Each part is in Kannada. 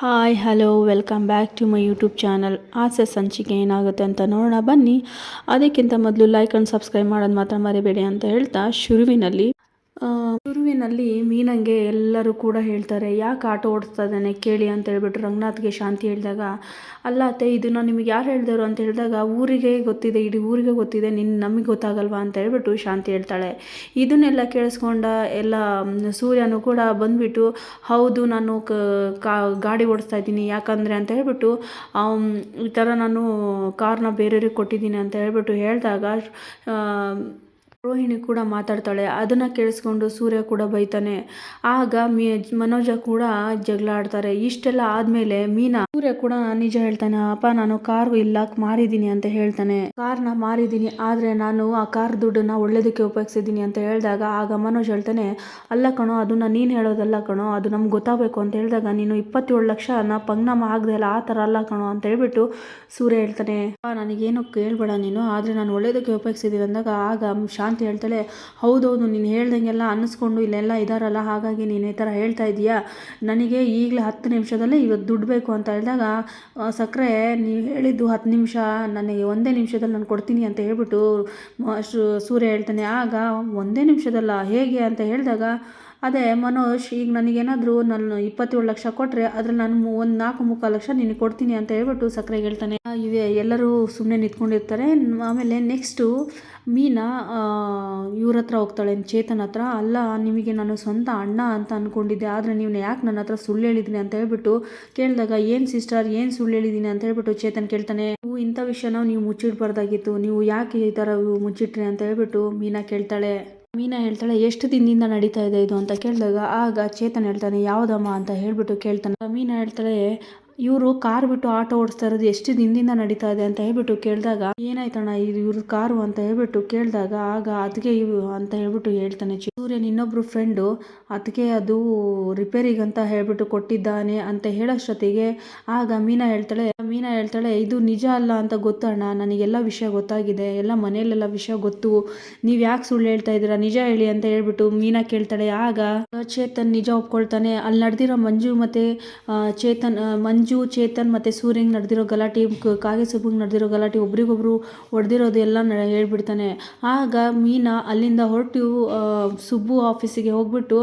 Hi hello welcome back to my YouTube channel ಆಸೆ ಸಂಚಿಕೆ ಏನಾಗುತ್ತೆ ಅಂತ ನೋಡೋಣ. ಬನ್ನಿ. ಅದಕ್ಕಿಂತ ಮೊದಲು ಲೈಕ್ ಆ್ಯಂಡ್ ಸಬ್ಸ್ಕ್ರೈಬ್ ಮಾಡೋದು ಮಾತ್ರ ಮರಿಬೇಡಿ ಅಂತ ಹೇಳ್ತಾ, ಶುರುವಿನಲ್ಲಿ ಶುರುವಿನಲ್ಲಿ ಮೀನಂಗೆ ಎಲ್ಲರೂ ಕೂಡ ಹೇಳ್ತಾರೆ, ಯಾಕೆ ಆಟೋ ಓಡಿಸ್ತಾ ಇದ್ದಾನೆ? ಕೇಳಿ ಅಂತ ಹೇಳ್ಬಿಟ್ಟು ರಂಗನಾಥ್ಗೆ ಶಾಂತಿ ಹೇಳಿದಾಗ, ಅಲ್ಲ ಅತ್ತೆ ಇದನ್ನು ನಿಮಗೆ ಯಾರು ಹೇಳಿದರು ಅಂತ ಹೇಳಿದಾಗ, ಊರಿಗೆ ಗೊತ್ತಿದೆ, ಇಡೀ ಊರಿಗೆ ಗೊತ್ತಿದೆ ನಿನ್ನ ನಮಗೆ ಗೊತ್ತಾಗಲ್ವಾ? ಅಂತ ಹೇಳ್ಬಿಟ್ಟು ಶಾಂತಿ ಹೇಳ್ತಾಳೆ. ಇದನ್ನೆಲ್ಲ ಕೇಳಿಸ್ಕೊಂಡ ಎಲ್ಲ ಸೂರ್ಯನೂ ಕೂಡ ಬಂದುಬಿಟ್ಟು, ಹೌದು, ನಾನು ಗಾಡಿ ಓಡಿಸ್ತಾ ಇದ್ದೀನಿ, ಯಾಕಂದರೆ? ಅಂತ ಹೇಳ್ಬಿಟ್ಟು ಈ ಥರ ನಾನು ಕಾರ್ನ ಬೇರೆಯವ್ರಿಗೆ ಕೊಟ್ಟಿದ್ದೀನಿ ಅಂತ ಹೇಳ್ಬಿಟ್ಟು ಹೇಳಿದಾಗ ರೋಹಿಣಿ ಕೂಡ ಮಾತಾಡ್ತಾಳೆ. ಅದನ್ನು ಕೇಳಿಸ್ಕೊಂಡು ಸೂರ್ಯ ಕೂಡ ಬೈತಾನೆ. ಆಗ ಮೀ ಮನೋಜ ಕೂಡ ಜಗಳ ಆಡ್ತಾರೆ ಇಷ್ಟೆಲ್ಲ ಆದಮೇಲೆ ಮೀನಾ ಸೂರ್ಯ ಕೂಡ ನಿಜ ಹೇಳ್ತಾನೆ ಅಪ್ಪ ನಾನು ಕಾರ್ ಇಲ್ಲ ಮಾರಿದ್ದೀನಿ ಅಂತ ಹೇಳ್ತಾನೆ. ಕಾರ್ನ ಮಾರಿದ್ದೀನಿ ಆದರೆ ನಾನು ಆ ಕಾರ್ ದುಡ್ಡನ್ನ ಒಳ್ಳೇದಕ್ಕೆ ಉಪಯೋಗಿಸಿದ್ದೀನಿ ಅಂತ ಹೇಳಿದಾಗ ಆಗ ಮನೋಜ್ ಹೇಳ್ತಾನೆ ಅಲ್ಲ ಕಣೋ ಅದನ್ನ ನೀನು ಹೇಳೋದಲ್ಲ ಕಣೋ ಅದು ನಮ್ಗೆ ಗೊತ್ತಾಗಬೇಕು ಅಂತ ಹೇಳಿದಾಗ ನೀನು ಇಪ್ಪತ್ತೇಳು ಲಕ್ಷನ ಪಂಗ್ನಾಮ ಆಗದೆ ಅಲ್ಲ ಆ ಥರ ಅಲ್ಲ ಕಣೋ ಅಂತ ಹೇಳ್ಬಿಟ್ಟು ಸೂರ್ಯ ಹೇಳ್ತಾನೆ "ಅಪ್ಪ, ನನಗೇನು ಕೇಳಬೇಡ ನೀನು ಆದರೆ ನಾನು ಒಳ್ಳೇದಕ್ಕೆ ಉಪಯೋಗಿಸಿದ್ದೀನಿ ಅಂದಾಗ ಆಗ ಶಾಂತಿ ಹೇಳ್ತಾಳೆ, ಹೌದೌದು, ನೀನು ಹೇಳ್ದಂಗೆಲ್ಲ ಅನ್ನಿಸ್ಕೊಂಡು ಇಲ್ಲೆಲ್ಲ ಇದಾರಲ್ಲ, ಹಾಗಾಗಿ ನೀನು ಈ ಥರ ಹೇಳ್ತಾ ಇದೀಯಾ? ನನಗೆ ಈಗಲೇ ಹತ್ತು ನಿಮಿಷದಲ್ಲೇ ಇವತ್ತು ದುಡ್ಡು ಬೇಕು ಅಂತ ಹೇಳಿದಾಗ ಸಕ್ಕರೆ ನೀವು ಹೇಳಿದ್ದು ಹತ್ತು ನಿಮಿಷ, ನನಗೆ ಒಂದೇ ನಿಮಿಷದಲ್ಲಿ ನಾನು ಕೊಡ್ತೀನಿ ಅಂತ ಹೇಳ್ಬಿಟ್ಟು ಸೂರ್ಯ ಹೇಳ್ತಾನೆ. ಆಗ ಒಂದೇ ನಿಮಿಷದಲ್ಲ, ಹೇಗೆ ಅಂತ ಹೇಳಿದಾಗ ಅದೇ ಮನೋಜ್, ಈಗ ನನಗೇನಾದರೂ ನಾನು ಇಪ್ಪತ್ತೇಳು ಲಕ್ಷ ಕೊಟ್ಟರೆ ಅದ್ರಲ್ಲಿ ನಾನು ಒಂದು ನಾಲ್ಕು ಮುಕ್ಕಾಲು ಲಕ್ಷ ನಿನಗೆ ಕೊಡ್ತೀನಿ ಅಂತ ಹೇಳ್ಬಿಟ್ಟು ಸಕ್ಕರೆ ಹೇಳ್ತಾನೆ. ಇವೆ ಎಲ್ಲರೂ ಸುಮ್ಮನೆ ನಿಂತ್ಕೊಂಡಿರ್ತಾರೆ. ಆಮೇಲೆ ನೆಕ್ಸ್ಟು ಮೀನಾ ಇವ್ರ ಹತ್ರ ಹೋಗ್ತಾಳೆ, ಚೇತನ್ ಹತ್ರ. ಅಲ್ಲ, ನಿಮಗೆ ನಾನು ಸ್ವಂತ ಅಣ್ಣ ಅಂತ ಅಂದ್ಕೊಂಡಿದ್ದೆ ಆದರೆ ನೀವು ಯಾಕೆ ನನ್ನ ಹತ್ರ ಸುಳ್ಳು ಹೇಳಿದ್ದೀನಿ ಅಂತ ಹೇಳ್ಬಿಟ್ಟು ಕೇಳಿದಾಗ, ಏನು ಸಿಸ್ಟರ್ ಏನು ಸುಳ್ಳು ಹೇಳಿದ್ದೀನಿ ಅಂತ ಹೇಳ್ಬಿಟ್ಟು ಚೇತನ್ ಕೇಳ್ತಾನೆ. ನೀವು ಇಂಥ ವಿಷಯನ ನೀವು ಮುಚ್ಚಿಡ್ಬಾರ್ದಾಗಿತ್ತು. ನೀವು ಯಾಕೆ ಈ ಥರ ಮುಚ್ಚಿಟ್ರಿ? ಅಂತ ಹೇಳ್ಬಿಟ್ಟು ಮೀನಾ ಕೇಳ್ತಾಳೆ. ಮೀನಾ ಹೇಳ್ತಾಳೆ, ಎಷ್ಟು ದಿನದಿಂದ ನಡೀತಾ ಇದೆ ಇದು? ಅಂತ ಕೇಳಿದಾಗ, ಆಗ ಚೇತನ್ ಹೇಳ್ತಾನೆ, ಯಾವುದಮ್ಮ? ಅಂತ ಹೇಳ್ಬಿಟ್ಟು ಕೇಳ್ತಾನೆ. ಮೀನಾ ಹೇಳ್ತಾಳೆ ಇವರು ಕಾರ್ ಬಿಟ್ಟು ಆಟೋ ಓಡಿಸ್ತಾ ಇರೋದು ಎಷ್ಟು ದಿನದಿಂದ ನಡೀತಾ ಇದೆ ಅಂತ ಹೇಳ್ಬಿಟ್ಟು ಕೇಳಿದಾಗ ಏನಾಯ್ತಣ್ಣ ಇದು ಇವ್ರ ಕಾರು? ಅಂತ ಹೇಳ್ಬಿಟ್ಟು ಕೇಳಿದಾಗ ಆಗ ಅದಕ್ಕೆ ಇವು ಅಂತ ಹೇಳ್ಬಿಟ್ಟು ಹೇಳ್ತಾನೆ ಸೂರ್ಯನ ಇನ್ನೊಬ್ರು ಫ್ರೆಂಡು ಅದಕ್ಕೆ ಅದು ರಿಪೇರಿಗಂತ ಹೇಳ್ಬಿಟ್ಟು ಕೊಟ್ಟಿದ್ದಾನೆ ಅಂತ ಹೇಳೋಷ್ಟೊತ್ತಿಗೆ ಆಗ ಮೀನಾ ಹೇಳ್ತಾಳೆ ಮೀನಾ ಹೇಳ್ತಾಳೆ ಇದು ನಿಜ ಅಲ್ಲ ಅಂತ ಗೊತ್ತಣ್ಣ ನನಗೆಲ್ಲ ವಿಷಯ ಗೊತ್ತಾಗಿದೆ ಎಲ್ಲ ಮನೆಯಲ್ಲೆಲ್ಲ ವಿಷಯ ಗೊತ್ತು ನೀವು ಯಾಕೆ ಸುಳ್ಳು ಹೇಳ್ತಾ ಇದ್ದೀರಾ? ನಿಜ ಹೇಳಿ ಅಂತ ಹೇಳ್ಬಿಟ್ಟು ಮೀನಾ ಕೇಳ್ತಾಳೆ. ಆಗ ಚೇತನ್ ನಿಜ ಒಪ್ಕೊಳ್ತಾನೆ. ಅಲ್ಲಿ ನಡೆದಿರೋ ಮಂಜು ಮತ್ತೆ ಚೇತನ್ ಆ, ಮಂಜು, ಚೇತನ್ ಮತ್ತು ಸೂರ್ಯಂಗೆ ನಡೆದಿರೋ ಗಲಾಟೆ ಕಾಗೆ ಸುಬ್ಬಂಗೆ ನಡೆದಿರೋ ಗಲಾಟೆ ಒಬ್ರಿಗೊಬ್ರು ಹೊಡೆದಿರೋದು ಎಲ್ಲ ಹೇಳ್ಬಿಡ್ತಾನೆ. ಆಗ ಮೀನಾ ಅಲ್ಲಿಂದ ಹೊರಟು ಸುಬ್ಬು ಆಫೀಸಿಗೆ ಹೋಗ್ಬಿಟ್ಟು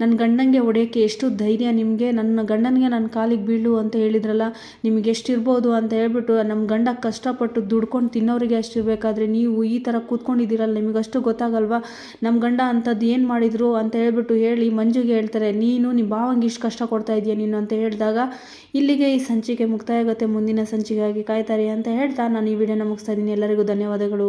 ನನ್ನ ಗಂಡನಿಗೆ ಹೊಡೆಯೋಕ್ಕೆ ಎಷ್ಟು ಧೈರ್ಯ ನಿಮಗೆ? ನನ್ನ ಗಂಡನಿಗೆ ನನ್ನ ಕಾಲಿಗೆ ಬೀಳು ಅಂತ ಹೇಳಿದ್ರಲ್ಲ, ನಿಮಗೆ ಎಷ್ಟಿರ್ಬೋದು? ಅಂತ ಹೇಳ್ಬಿಟ್ಟು ನಮ್ಮ ಗಂಡ ಕಷ್ಟಪಟ್ಟು ದುಡ್ಕೊಂಡು ತಿನ್ನೋರಿಗೆ ಅಷ್ಟಿರ್ಬೇಕಾದ್ರೆ ನೀವು ಈ ಥರ ಕೂತ್ಕೊಂಡಿದ್ದೀರಲ್ಲ ನಿಮಗೆ ಅಷ್ಟು ಗೊತ್ತಾಗಲ್ವಾ? ನಮ್ಮ ಗಂಡ ಅಂಥದ್ದು ಏನು ಮಾಡಿದ್ರು? ಅಂತ ಹೇಳ್ಬಿಟ್ಟು ಹೇಳಿ ಮಂಜುಗೆ ಹೇಳ್ತಾರೆ, ನೀನು ನಿಮ್ಮ ಭಾವಂಗೆ ಇಷ್ಟು ಕಷ್ಟ ಕೊಡ್ತಾ ಇದೆಯಾ ನೀನು? ಅಂತ ಹೇಳಿದಾಗ ಇಲ್ಲಿಗೆ ಈ ಸಂಚಿಕೆ ಮುಕ್ತಾಯ ಆಗುತ್ತೆ, ಮುಂದಿನ ಸಂಚಿಕೆಗಾಗಿ ಕಾಯ್ತಾರೆ ಅಂತ ಹೇಳ್ತಾ ನಾನು ಈ ವಿಡಿಯೋನ ಮುಗಿಸ್ತಾ ಇದ್ದೀನಿ. ಎಲ್ಲರಿಗೂ ಧನ್ಯವಾದಗಳು.